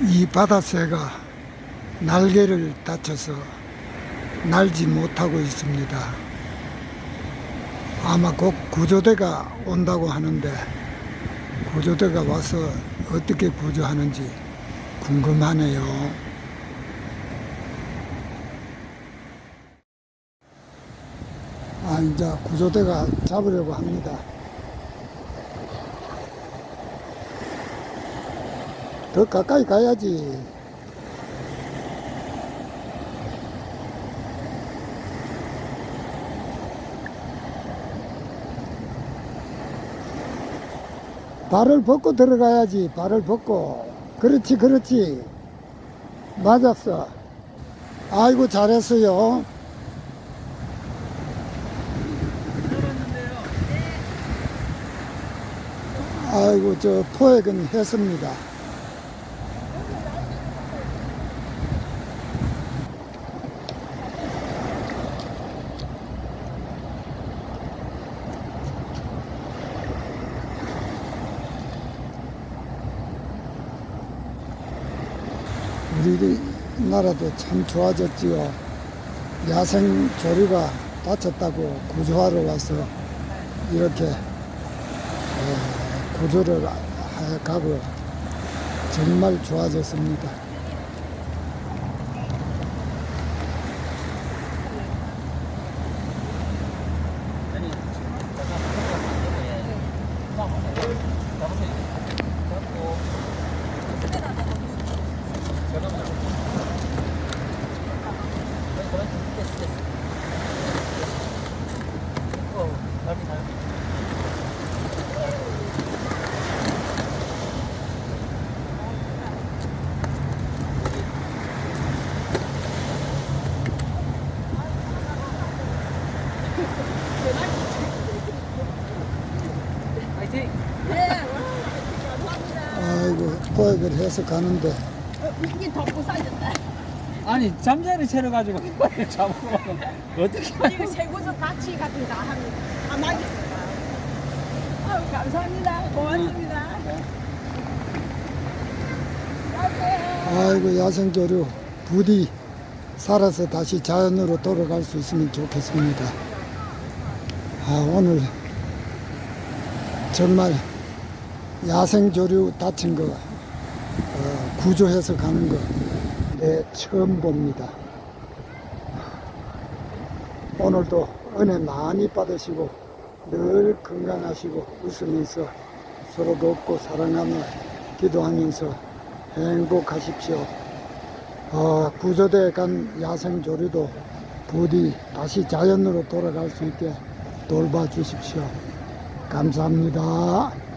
이 바다새가 날개를 다쳐서 날지 못하고 있습니다. 아마 곧 구조대가 온다고 하는데 구조대가 와서 어떻게 구조하는지 궁금하네요. 아, 이제 구조대가 잡으려고 합니다. 더 가까이 가야지. 발을 벗고 들어가야지. 발을 벗고. 그렇지, 그렇지. 맞았어. 아이고, 잘했어요. 아이고, 저 포획은 했습니다. 우리나라도 참 좋아졌지요. 야생 조류가 다쳤다고 구조하러 와서 이렇게 어, 구조를 해 가고 정말 좋아졌습니다. 파이팅! 아이고 포획을 해서 가는데 이게 덮고 싸졌다. 아니 잠자리 차려가지고 이걸 잡으러 어떻게 이거 세고서 같이 같은 거 합니다. 아, 맞겠습 아유, 감사합니다. 고맙습니다. 안녕하세요. 아이고 야생조류 부디 살아서 다시 자연으로 돌아갈 수 있으면 좋겠습니다. 아 오늘 정말 야생조류 다친 거 어, 구조해서 가는 거내 처음 봅니다. 오늘도 은혜 많이 받으시고 늘 건강하시고 웃으면서 서로 돕고 사랑하며 기도하면서 행복하십시오. 어, 구조대에 간 야생조류도 부디 다시 자연으로 돌아갈 수 있게 돌봐 주십시오. 감사합니다.